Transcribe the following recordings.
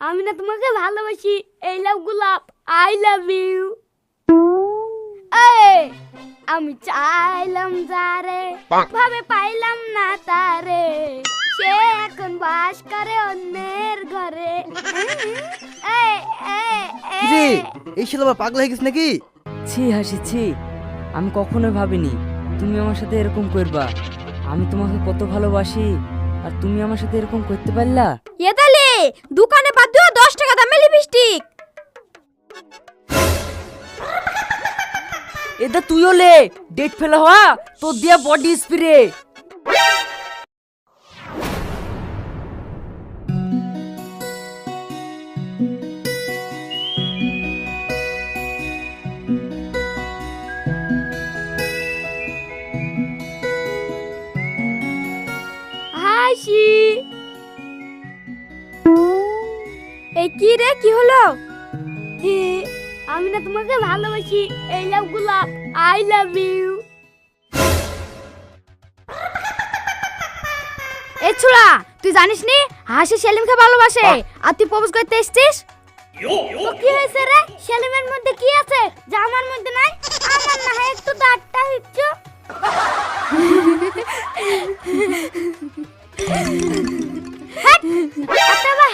আমি না তোমাকে ভালোবাসি। এই লাভ গোলাপ আই লাভ ইউ আমি চাইলাম যারে ভাবে পাইলাম না তারে। সে এখন বাস করে অন্যের ঘরে। এ, এ, এ। কিরে এই। ছেলে আবার পাগলা হয়ে গেছে নাকি? ছি হাসি ছি। আমি কখনোই ভাবিনি তুমি আমার সাথে এরকম করবা। আমি তোমাকে কত ভালোবাসি আর তুমি আমার সাথে এরকম করতে পারলা? এদালে দোকানে লিপস্টিক এটা তুইও লে ডেট ফেলা হওয়া তোর দিয়া বডি স্প্রে এই কি রে কি হলো? আমি না তোমাকে ভালোবাসি। এই লাভ গোলাপ আই লাভ ইউ এ ছোড়া তুই জানিস নি? হাসি সেলিমকে ভালোবাসে। আর তুই প্রপোজ করতে এসছিস? তো কি হয়েছে রে? সেলিমের মধ্যে কি আছে? যা আমার মধ্যে নাই। আমার না হয় একটু দাঁতটা হচ্ছে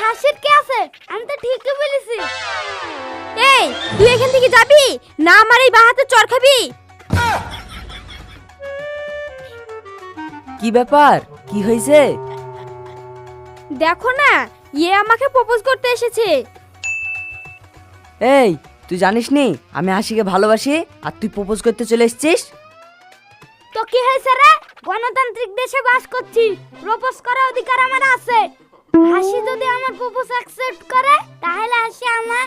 হাসির কি ঠিকই বলেছি এই তুই এখান থেকে যাবি? না আমার এই বাহাতে চর খাবি? কি ব্যাপার? কি হয়েছে? দেখো না ইয়ে আমাকে প্রপোজ করতে এসেছে। এই তুই জানিস নি আমি হাসিকে ভালোবাসি আর তুই প্রপোজ করতে চলে এসেছিস? তো কি হয়েছে রে? গণতান্ত্রিক দেশে বাস করছি প্রপোজ করার অধিকার আমার আছে। হাসি যদি আমার প্রপোজ অ্যাকসেপ্ট করে তাহলে হাসি আমার।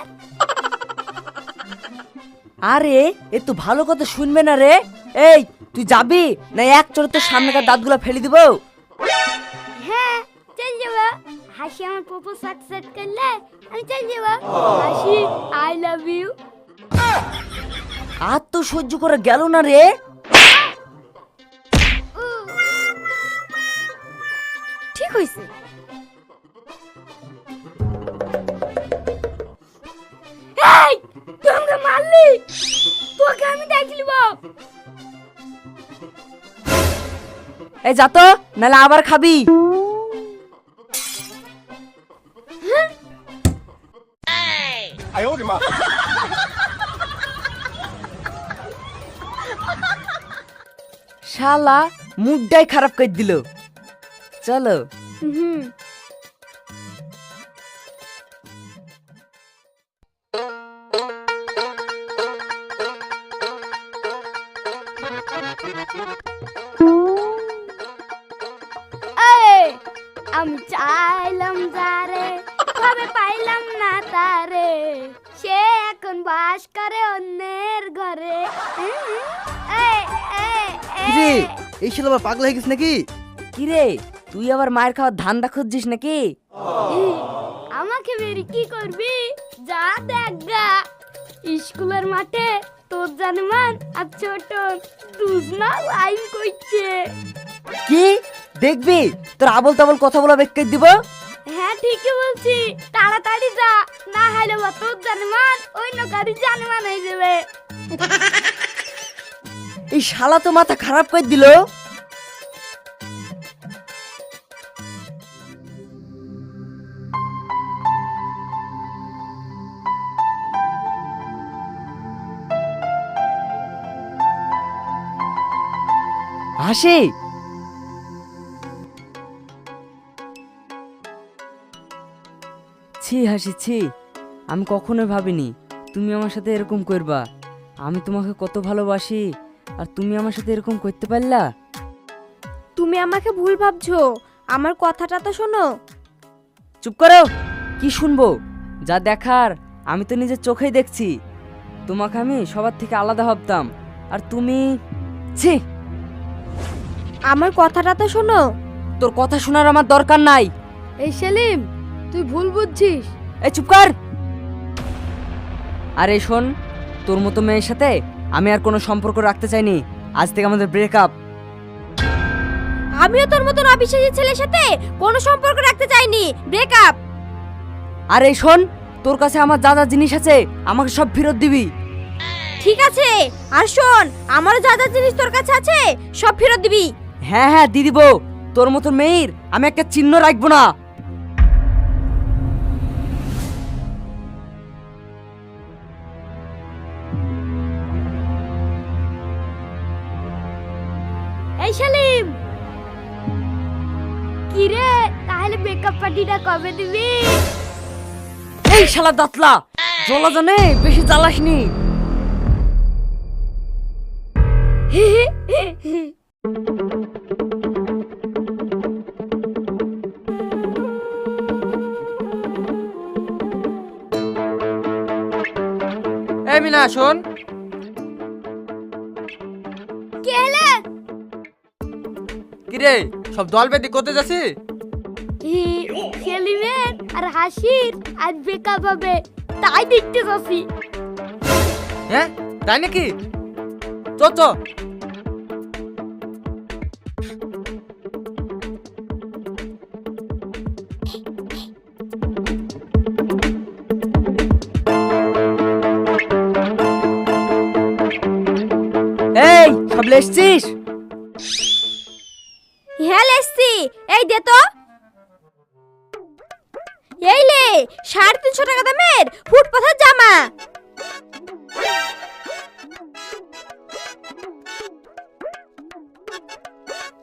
আরে এ তো ভালো কথা শুনবে না রে। এই তুই যাবি? না এক চড়ে তোর সামনেকার দাঁতগুলো ফেলে দিব? হ্যাঁ চল যাব। হাসি আমার প্রপোজ অ্যাকসেপ্ট করলে আমি চল যাব। হাসি আই লাভ ইউ আর তো সহ্য করে গেল না রে। এই যা তো নাহলে আবার খাবি। শালা মুডটাই খারাপ করে দিল। চলো। হুম। পাইলাম না তারে। সে এখন বাস করে অন্যের ঘরে। এই, ছেলে আবার পাগলা হয়ে নাকি? কিরে তুই আবার মায়ের খাওয়ার ধান্দা খুঁজছিস নাকি? আমাকে বেরি কি করবি? যা দেখা স্কুলের মাঠে তোর জানমান আর ছোট দুজনা লাইন করছে। কি? দেখবি? তোর আবল তাবল কথা বলা বেক্কে দিব? ঠিকই বলছি। তাড়াতাড়ি যা না হলে বা তোর জানমান অন্য কারি জানমান হয়ে যাবে। এই শালা তো মাথা খারাপ করে দিল। হাসি হাসি ছি আমি কখনোই ভাবিনি তুমি আমার সাথে এরকম করবা। আমি তোমাকে কত ভালোবাসি আর তুমি আমার সাথে এরকম করতে পারলা? তুমি আমাকে ভুল ভাবছ আমার কথাটা তো শোনো। চুপ করো কি শুনব? যা দেখার আমি তো নিজের চোখেই দেখছি। তোমাকে আমি সবার থেকে আলাদা ভাবতাম আর তুমি ছি। আমার কথাটা তো শোনো। তোর কথা শোনার আমার দরকার নাই। এই সেলিম তুই ভুল বুঝছিস। এই চুপ কর। আরে শোন তোর মতো মেয়ের সাথে আমি আর কোনো সম্পর্ক রাখতে চাইনি। আজ থেকে আমাদের ব্রেকআপ আমিও তোর মতন অবিশ্বাসী ছেলের সাথে কোনো সম্পর্ক রাখতে চাইনি। ব্রেকআপ আর শোন তোর কাছে আমার যা যা জিনিস আছে আমাকে সব ফেরত দিবি। ঠিক আছে। আর শোন আমারও যা যা জিনিস তোর কাছে আছে সব ফেরত দিবি। হ্যাঁ হ্যাঁ দিয়ে দিব। তোর মতো মেয়ের আমি একটা চিহ্ন রাখব না। কি রে তাহলে মেকআপ পার্টিটা কবে দিবি? এই শালা দাতলা জ্বলা জানে বেশি জ্বালাসনি। এই মিনা শোন। কিরে? সব দল বেদি করতে যাচ্ছি? সেলিমের আর হাসির আজ বেকআপ হবে তাই দেখতে যাচ্ছি। হ্যাঁ তাই নাকি? চ চ এই সব লেসছিস? দে তো? এই লে সাড়ে তিনশো টাকা দামের ফুটপাথের জামা।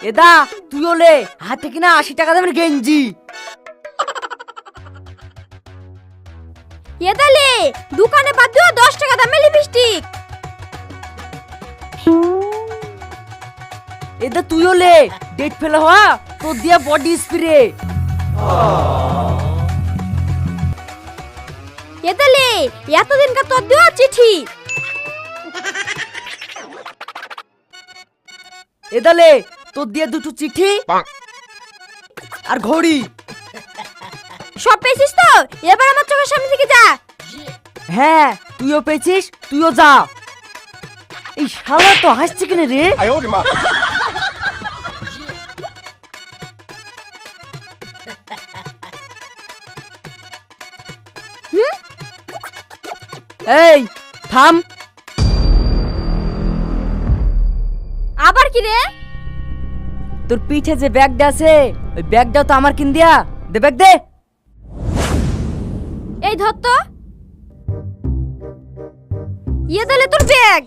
এদা তুই ওলে হাতে কিনা আশি টাকা দামের গেঞ্জি। এদালে দোকানে বাদ দিও দশ টাকা দামের লিপস্টিক এদা তুই ওলে ডেট ফেলা হওয়া? তোর দিয়া বডি স্প্রে এদালে এতদিন কা তোর দিও চিঠি। এদালে তোর দিয়ে দুটো চিঠি আর ঘড়ি। সব পেয়েছিস তো? এবার আমার চোখের সামনে থেকে যা। হ্যাঁ তুইও পেয়েছিস তুইও যা। এই শালা তো হাসছে কিনে রে? এই থাম। আবার কি রে? তোর পিঠে যে ব্যাগটা আছে ওই ব্যাগটাও তো আমার কিন দিয়া। দে ব্যাগ দে। এই ধর তো। ইয়ে দিলে তোর ব্যাগ।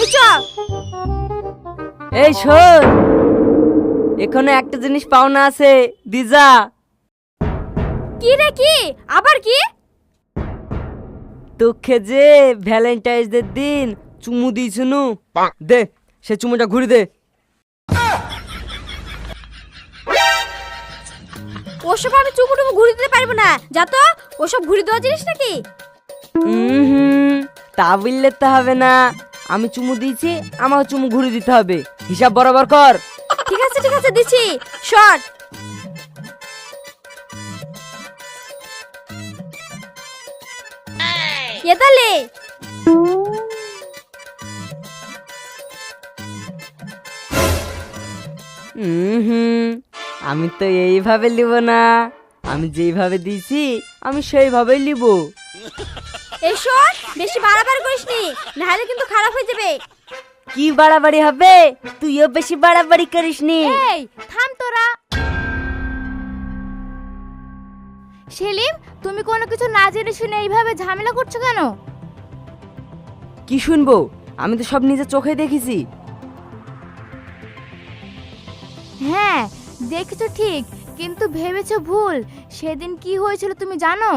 এই চ। এই শোন। এখানে একটা জিনিস পাওনা আছে দিজা। কি রে কি? আবার কি? তোকে যে ভ্যালেন্টাইন্স ডে দিন চুমু দিয়েছনু দে সে চুমুটা ঘুরে দে। ওসব আমি টুকু ঘুরে দিতে পারব না। যা তো ওসব ঘুরে দেওয়া জিনিস নাকি? হুম তা বললে তো হবে না। আমি চুমু দিয়েছি আমাকে চুমু ঘুরে দিতে হবে। হিসাব বরাবর কর। ঠিক আছে ঠিক আছে দিচ্ছি। শর্ট এদালে হুম আমি তো এইভাবে লিব না। আমি যেইভাবে দিয়েছি আমি সেইভাবেই লিব। শোন বেশি বাড়াবাড়ি করিস নি নাহলে কিন্তু খারাপ হয়ে যাবে। কি বাড়াবাড়ি হবে? তুইও বেশি বাড়াবাড়ি করিসনি এই থাম তোরা। সেলিম তুমি কোনো কিছু না জেনে শুনে এইভাবে ঝামেলা করছ কেন? কি শুনব? আমি তো সব নিজের চোখে দেখেছি। হ্যাঁ দেখছ ঠিক কিন্তু ভেবেছো ভুল। সেদিন কি হয়েছিল তুমি জানো?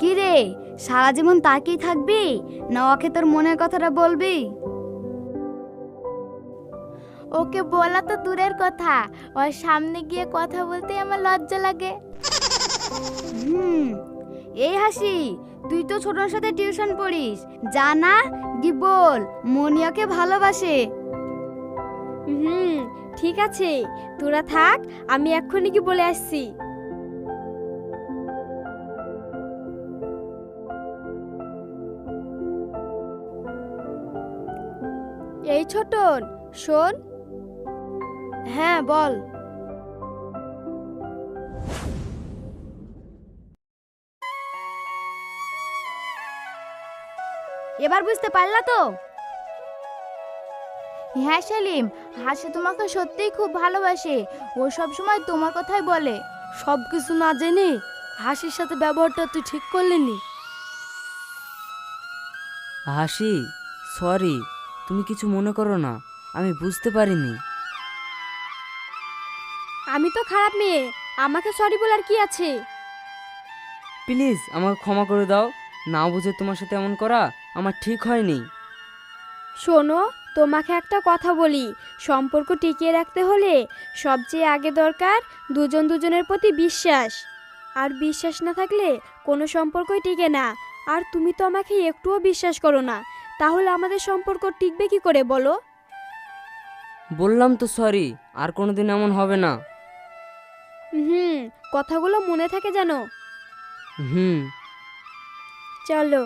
কি রে সারা জীবন তাকিয়ে থাকবি? না ওকে তোর মনের কথাটা বলবি? ওকে বলা তো দূরের কথা। ওর সামনে গিয়ে কথা বলতে আমার লজ্জা লাগে। হুম এই হাসি তুই তো ছোটর সাথে টিউশন পড়িস। জানা কি বল মনি ওকে ভালোবাসে। হুম ঠিক আছে তোরা থাক আমি এক্ষুনি কি বলে আসছি। এই ছোটন শোন হ্যাঁ বল। এবার বুঝতে পারলা তো? হ্যাঁ সেলিম হাসি তোমাকে সত্যিই খুব ভালোবাসে। ও সব সময় তোমার কথাই বলে। সব কিছু না জেনে হাসির সাথে ব্যবহারটা তুই ঠিক করলি নি হাসি সরি তুমি কিছু মনে করো না আমি বুঝতে পারিনি। আমি তো খারাপ মেয়ে। আমাকে সরি বলার কি আছে? প্লিজ আমাকে ক্ষমা করে দাও। না বুঝে তোমার সাথে এমন করা আমার ঠিক হয়নি। শোনো তোমাকে একটা কথা বলি। সম্পর্ক টিকিয়ে রাখতে হলে সবচেয়ে আগে দরকার দুজন দুজনের প্রতি বিশ্বাস। আর বিশ্বাস না থাকলে কোনো সম্পর্কই টিকে না। আর তুমি তো আমাকে একটুও বিশ্বাস করো না। তাহলে আমাদের সম্পর্ক টিকবে কি করে বলো? বললাম তো সরি আর কোনোদিন এমন হবে না। হুম কথাগুলো মনে থাকে জানো হুম। চলো।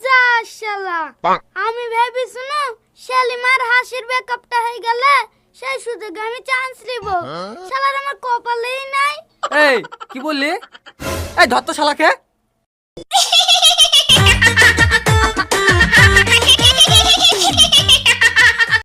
যা শালা আমি ভেবে শুনো শালিমার হাসির ব্যাকআপটা হয়ে গেলে সেই সুযোগে আমি চান্স নিব। শালার আমার কপালেই নাই। এই কি বললি? এই ধর তো শালাকে।